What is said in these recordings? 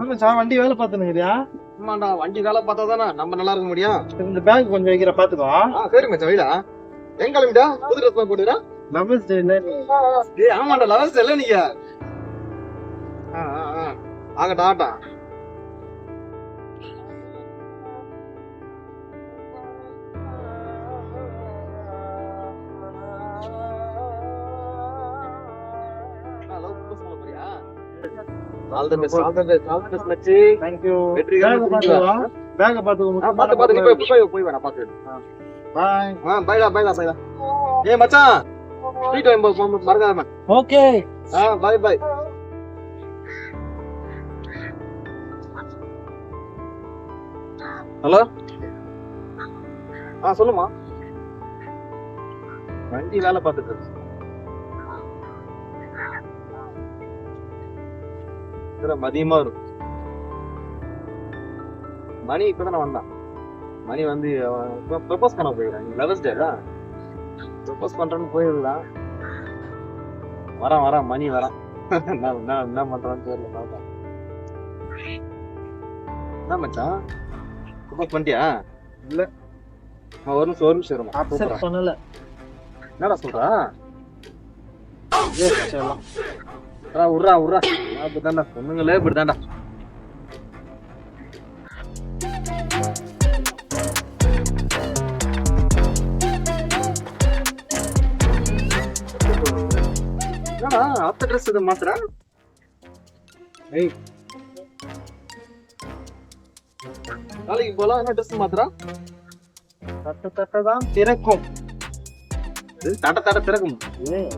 மச்சான் வண்டி வேலை பார்த்துனுங்கிறியா ஆமாண்டா வண்டி வேலை பார்த்தா தானே நம்ம நல்லா இருக்க முடியும். இந்த பேக் கொஞ்சம் வைக்கிற பாத்துக்கோ ஆ சரி மச்சான் வைடா. எங்க கிளம்பிட்டா? புது ட்ரெஸ் போட்டுடா லவர்ஸ் டேல ஏய் ஆமாண்டா லவர்ஸ் இல்ல நீங்க? ஆ ஆ ஆ ஆகட்டும் ஆகட்டும் தேங்க் யூ வெற்றிகரமா பேக் பாத்துக்கோ பேக் பாத்துக்கோ பாத்து பாத்து நீ போய் போய் போய் வேணா பாத்து பாய் ஆ பைடா பைடா பைடா ஏய் மச்சான் ஃப்ரீ டைம் மறக்காம. ஓகே ஆ பை பை ஹலோ ஆ சொல்லுமா வண்டி வேலை பார்த்துட்டு இருக்கு. இதுல மதியமா இருக்கும். மணி இப்பதானே வந்தான். மணி வந்து ப்ரப்போஸ் பண்ண போயிருக்கான் லெவல்ஸ் டே ப்ரப்போஸ் பண்றேன்னு போயிருந்தான். வரான் வரான். மணி வரான். என்ன என்ன பண்றான்னு தெரியல பாப்பா என்ன மச்சான்? ப்ரப்போஸ் பண்ணிட்டியா? இல்ல. ஒரு நிமிஷம் ஒரு நிமிஷம் இருமா. அப்செட் கூப்பிடுறேன். பண்ணல. என்னடா சொல்றா. ஆ, விட்றா விட்றா அப்படிதான்டா. பொண்ணுங்களே இப்படிதான்டா என்னடா ட்ரெஸ் இது மாத்துறா? ஏய். நாளைக்கு போலாம் என்ன ட்ரெஸ் மாத்துறா? தட்ட தட்ட தான் திறக்கும் இது தட தட திறக்கும் ஏய்,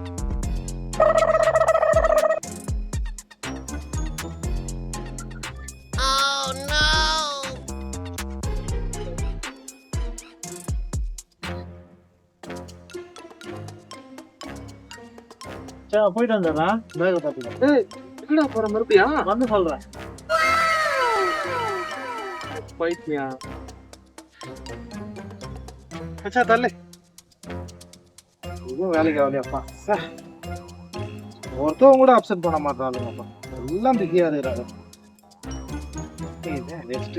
சரி போயிட்டு வந்துடுறேன். பேக பாத்துக்கோ ஏய் எங்கடா போற மறுபடியா? வந்து சொல்றேன். போயிட்டியா அச்சா தள்ளு. இதுவும் வேலைக்கு ஆகலையாப்பா சே. ஒருத்தவங்க கூட அப்செட் பண்ண மாட்டாளுங்கப்பா எல்லாம் பிஸியா இருக்கிறாங்க நெக்ஸ்ட்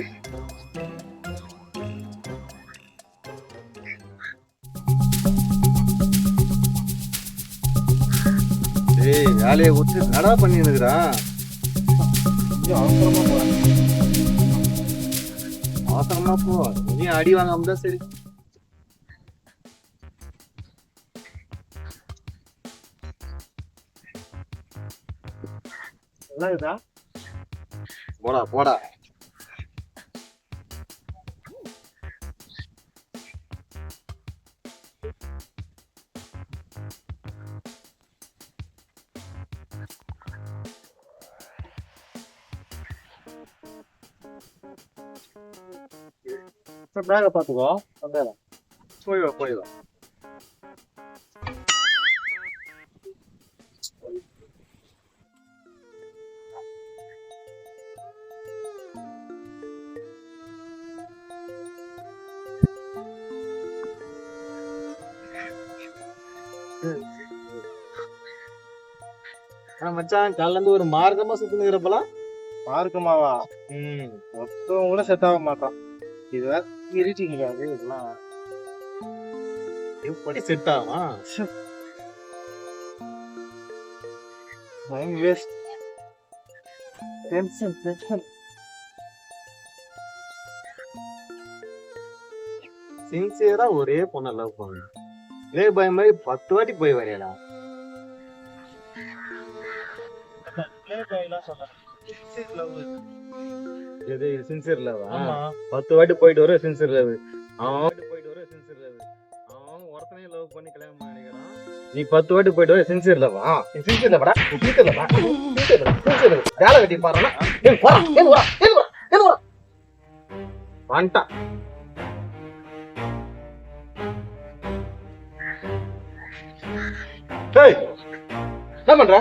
ஏய் வேலையை விட்டு நடா பண்ணிருக்கிறா அவசரமா போறேன் அவசரமா போ. நீ அடி வாங்காம தான் சரி. போடா போடா. சரி பேக பாத்துக்கோ வந்துடுறேன் போய் வா போய் வா ஆ, மச்சான் காலைல இருந்து ஒரு மார்க்கமா சுத்தினுக்கிறப்பலாம் மார்க்கமாவா? ம். ஒருத்தவங்க கூட செட் ஆக மாட்டான். இது வேற இருட்டிங்க இதெல்லாம் எப்படி செட் ஆகும்? டைம் வேஸ்ட் டென்ஷன் டென்ஷன் சின்சியரா ஒரே பொண்ணை லவ் பண்ணு இதே பயம் மாதிரி பத்து வாட்டி போய் வரையடா. எது? சின்சியர் லவ் பத்து வாட்டி போயிட்டு வர சின்சியர் லவ் அவன் வாட்டி போயிட்டு வர சின்சியர் லவ் அவன் ஒருத்தனையும் லவ் பண்ணி கல்யாணம் பண்ணி நினைக்கிறான். நீ பத்து வாட்டி போயிட்டு வர சின்சியர் லவ்வா சின்சியர் லவ்வடா சின்சியர் லவ்வா சின்சியர் லவ் சின்சியர் லவ் வேலை கட்டி பாருனா ஏய் போடா ஏய் போடா ஏய் போடா ஏய் போடா. வந்துட்டான் டேய் என்ன பண்ற?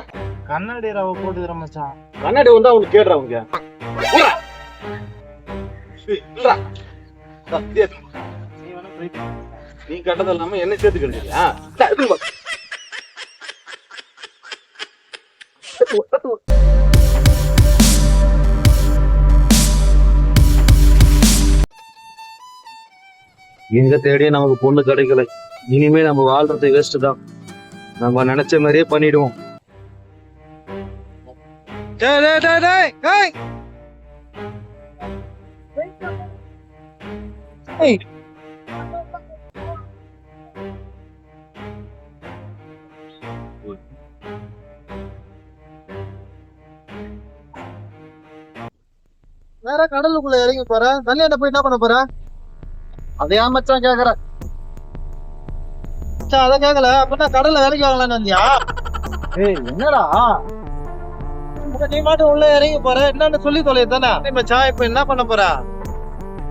கண்ணாடி ரவை போட்டுக்கிற மச்சான். கண்ணாடி வந்தா அவனுக்கு கேடுறா அவங்க நீ கட்டது இல்லாம என்ன சேர்த்து கிடைச்சியா எங்க தேடி நமக்கு பொண்ணு கிடைக்கல. இனிமே நம்ம வாழ்றது வேஸ்ட் தான். நம்ம நினைச்ச மாதிரியே பண்ணிடுவோம். Hey. வேற கடலுக்குள்ள இறங்கி போற? தண்ணியாண்ட போய் என்ன பண்ண போற? அதையா மச்சான் கேக்குற? மச்சான், அதை கேட்கல அப்படின்னா கடல்ல வேலைக்கு வாங்கலாம்னு வந்தியா? ஏய் என்னடா? நீ மட்டும் உள்ள இறங்கி போற. என்னன்னு சொல்லி தொலை தானே மச்சான் இப்ப என்ன பண்ண போற?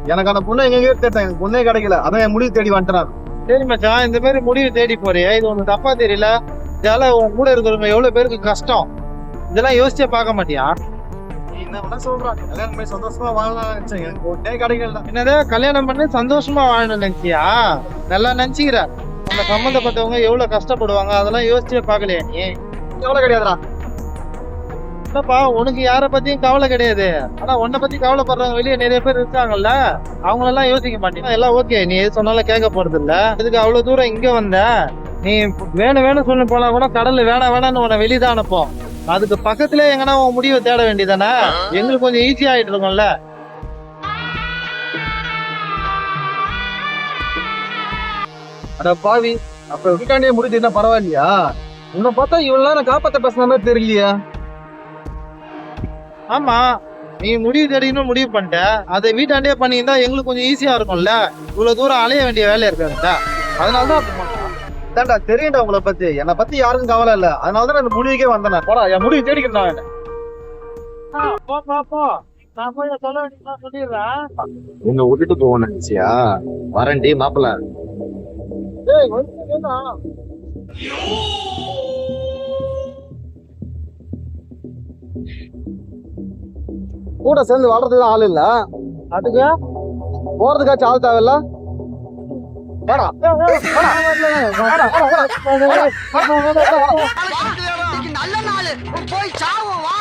எனக்கு அந்த பொண்ணு எங்க தேட்டேன் எனக்கு பொண்ணே கிடைக்கல. அதான் என் முடிவு தேடி வந்துட்டேன். சரி மச்சான் இந்த மாதிரி முடிவு தேடி போறியே? இது உனக்கு தப்பா தெரியல. இதெல்லாம் உன் கூட இருக்கிறவங்க எவ்வளவு பேருக்கு கஷ்டம்? இதெல்லாம் யோசிச்சே பார்க்க மாட்டியா? என்னது? கல்யாணம் பண்ணி சந்தோஷமா வாழணும் நினைச்சியா? நல்லா நினைச்சுக்கிற. அந்த சம்பந்தப்பட்டவங்க எவ்வளவு கஷ்டப்படுவாங்க? அதெல்லாம் யோசிச்சே பார்க்கலையா நீ? எவ்வளவு கிடையாதுடா. என்னப்பா உனக்கு யார பத்தியும் கவலை கிடையாது. ஆனா உன்னை பத்தி கவலைப்படுறவங்க வெளியே நிறைய பேர் இருக்காங்கல்ல அவங்க எல்லாம் யோசிக்க மாட்டேன் எல்லாம் ஓகே நீ எது சொன்னாலும் கேட்க போறது இல்ல இதுக்கு அவ்வளவு தூரம் இங்க வந்த நீ வேணும் வேணும் சொல்லி போனா கூட கடல்ல வேணாம் வேணாம்னு உன்னை வெளியே அனுப்போம். அதுக்கு பக்கத்துல எங்கன்னா உன் முடிவை தேட வேண்டியதானே எங்களுக்கு கொஞ்சம் ஈஸி ஆயிட்டு இருக்கும்ல. அட பாவி அப்ப வீட்டாண்டே முடிஞ்சு என்ன பரவாயில்லையா? உன்னை பார்த்தா இவ்வளவு நேரம் காப்பாத்த பேசுன மாதிரி தெரியலையா. ஆமா நீ முடிவு தேடிக்கணும் முடிவு பண்ணிட்ட. அதை வீட்டாண்டே பண்ணியிருந்தா எங்களுக்கு கொஞ்சம் ஈஸியா இருக்கும்ல. இவ்வளவு தூரம் அலைய வேண்டிய வேலை இருக்காதுல்ல அதனாலதான் அப்படி பண்ணோம். தாண்டா தெரியும்டா உங்களை பத்தி. என்னை பத்தி யாருக்கும் கவலை இல்ல. அதனால தான் அந்த முடிவுக்கே வந்தேன். போடா என் முடிவு தேடிக்கிட்டு நான் ஆ, போ போ போ. நான் போய் சொல்ல வேண்டியதான் சொல்லிடுறேன். உன்னை விட்டுட்டு போவோம் நினைச்சியா? வரண்டி மாப்பிள்ள. ஏய் வந்து கூட சேர்ந்து வளர்றதுக்கு ஆள் இல்ல. அதுக்கு? போறதுக்காச்சும் ஆள் தேவையில்ல? இன்னைக்கு நல்ல நாள் போய் சாவும் வா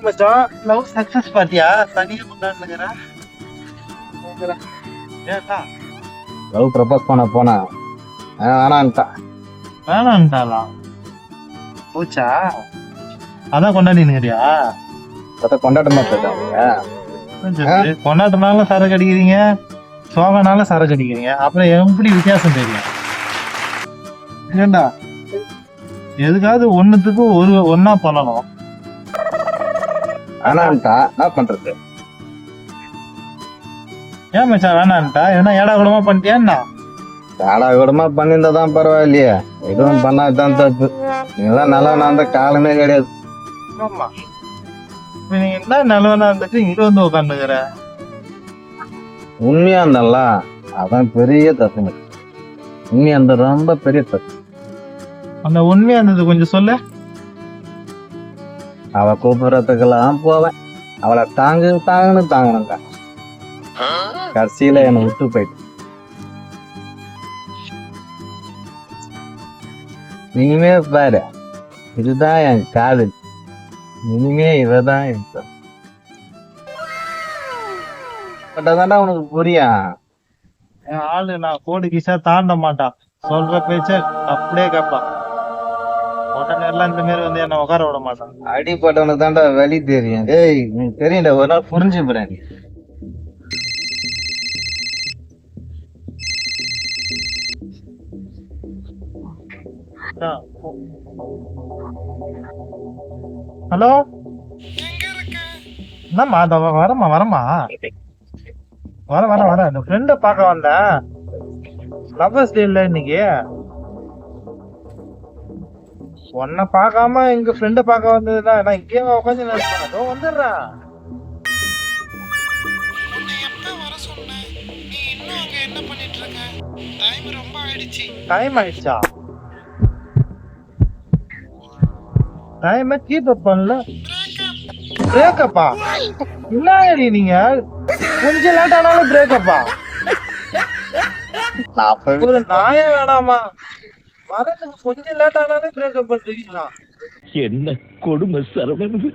மச்சான்? லவ் சக்சஸ் பாத்தியா தனியா கொண்டாடுங்கிற ஏட்டா லவ் ப்ரப்போஸ் பண்ண போனா. ஆனான்ட்டா வேணான்ட்டாளா? போச்சா? அதான் கொண்டாடினுங்கிறியா அதை கொண்டாட்ட மாட்டேங்க கொண்டாட்டனால சரக்கு அடிக்கிறீங்க சோகனால சரக்கு அடிக்கிறீங்க. அப்புறம் எப்படி வித்தியாசம் தெரியும்? ஏண்டா? எதுக்காவது ஒண்ணுத்துக்கு ஒரு ஒன்னா பண்ணணும். ஆனான்ட்டா என்ன பண்றது? ஏன் மச்சான் வேணான்ட்டா? ஏன்னா ஏடா கூடமா பண்ணிட்டியா என்ன காடா கூடமா பண்ணியிருந்தா தான் பரவாயில்லையே. எதுவும் பண்ணாதான் தப்பு. நீங்களாம் நல்லா நான் அந்த காலமே கிடையாது. ஆமா. நீங்க என்ன நிலவனா இருந்துட்டு இங்க வந்து உட்காந்துக்கிற உண்மையா இருந்தல்ல அதான் பெரிய தப்பு உண்மையா இருந்த ரொம்ப பெரிய தப்பு. அந்த உண்மையா இருந்தது கொஞ்சம் சொல்ல. அவ கூப்பிடுறதுக்கெல்லாம் போவேன். அவளை தாங்கு தாங்கன்னு தாங்கணுங்க கடைசியில என்னை விட்டு போயிட்டு. இனிமே பாரு இதுதான் என் காதல் இனிமே இவதான் இருக்க தாண்டா உனக்கு புரியும் என் ஆளு நான் கோடி கிசா தாண்ட மாட்டான். சொல்ற பேச்ச அப்படியே கேட்பான் உடனே எல்லாம் இந்த மாதிரி வந்து என்ன உட்கார விட மாட்டான். அடிப்பட்டவனுக்கு தாண்டா வலி தெரியும். நீ தெரியும்டா ஒரு நாள் புரிஞ்சு ஹலோ? என்னம்மா அத வரமா வரமா வர வர வர. இந்த ஃப்ரெண்ட பார்க்க வந்தேன் லவ்வர்ஸ் டே இல்ல இன்னைக்கு. உன்னை பார்க்காம எங்க ஃப்ரெண்ட பார்க்க வந்ததுன்னா நான் இங்கேயே உட்காந்து அதோ வந்துடுறேன் டைம் ஆயிடுச்சா? டைம் கீப் அப் பண்ணல? பிரேக்கப்பா என்னடி நீங்க? கொஞ்சம் லேட் ஆனாலும் பிரேக்கப்பா நான் ஒரு நாயே வேணாமா? வரதுக்கு கொஞ்சம் லேட் ஆனாலும் பிரேக்கப் பண்றீங்களா? என்ன கொடுமை சரவணன்?